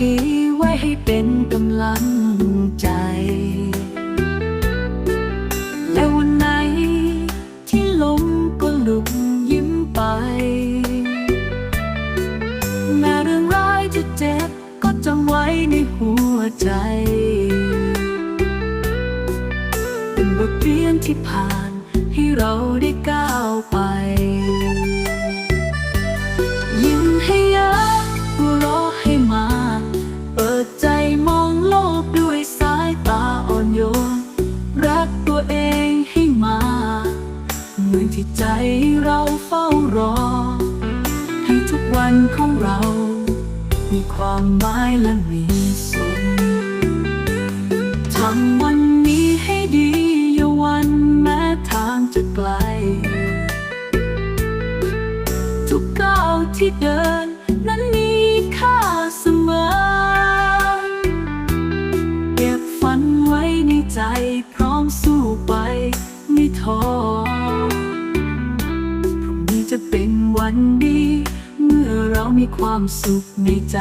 ดีไว้ให้เป็นกำลังใจ และวันไหนที่ล้มก็ลุกยิ้มไป แม้เรื่องร้ายจะเจ็บก็จำไว้ในหัวใจ เป็นบทเรียนที่ผ่านให้เราได้ก้าวไป ที่เราเฝ้ารอ ให้ทุกวันของเรา มีความหมายและมีสุขทำวันนี้ให้ดีอย่าวันแม้ทางจะไกล ทุกก้าวที่เดินนั้นมีค่าเสมอ เก็บฝันไว้ในใจพร้อมสู้ไปไม่ท้อันดี เมื่อเรามีความสุขในใจ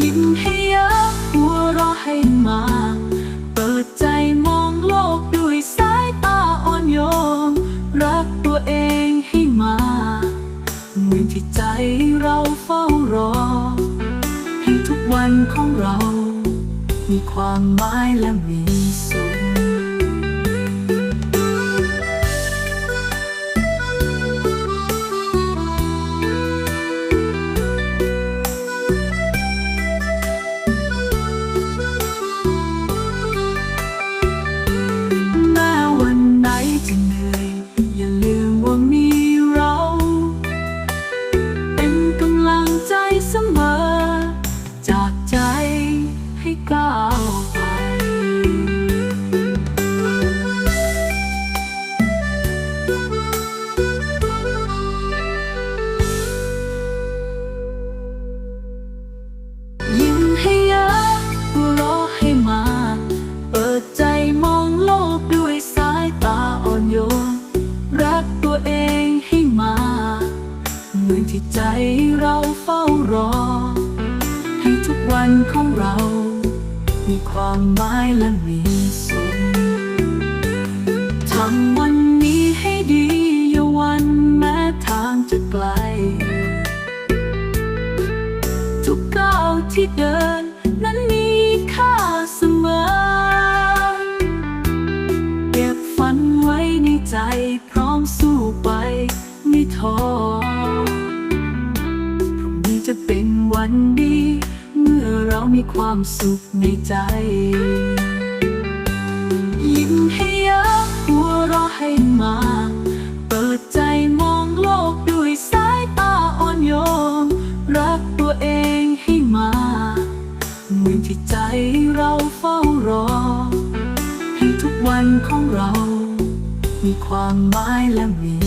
ยิ้มให้เยอะหัวเราะให้มา เปิดใจมองโลกด้วยสายตาอ่อนโยนรักตัวเองให้มาเหมือนที่ใจเราเฝ้ารอ ให้ทุกวันของเรา มีความหมายและมีสุข ก้าวไปยิ้มให้เยอะหัวเราะให้มา เปิดใจมองโลกด้วยสายตาอ่อนโยน รักตัวเองให้มาเหมือนที่ใจเราเฝ้ารอ ให้ทุกวันของเรา มีความหมายและมีสุขทำวันนี้ให้ดีอย่าวันแม้ทางจะไกล ทุกก้าวที่เดินนั้นมีค่าเสมอ เก็บฝันไว้ในใจพร้อมสู้ไปไม่ท้อพรุ่งนี้จะเป็นวันดี ความสุขในใจ ยิ้มให้เยอะหัวเราะให้มา เปิดใจมองโลกด้วยสายตาอ่อนโยน รักตัวเองให้มาเหมือนที่ใจเราเฝ้ารอ ให้ทุกวันของเรา มีความหมายและมี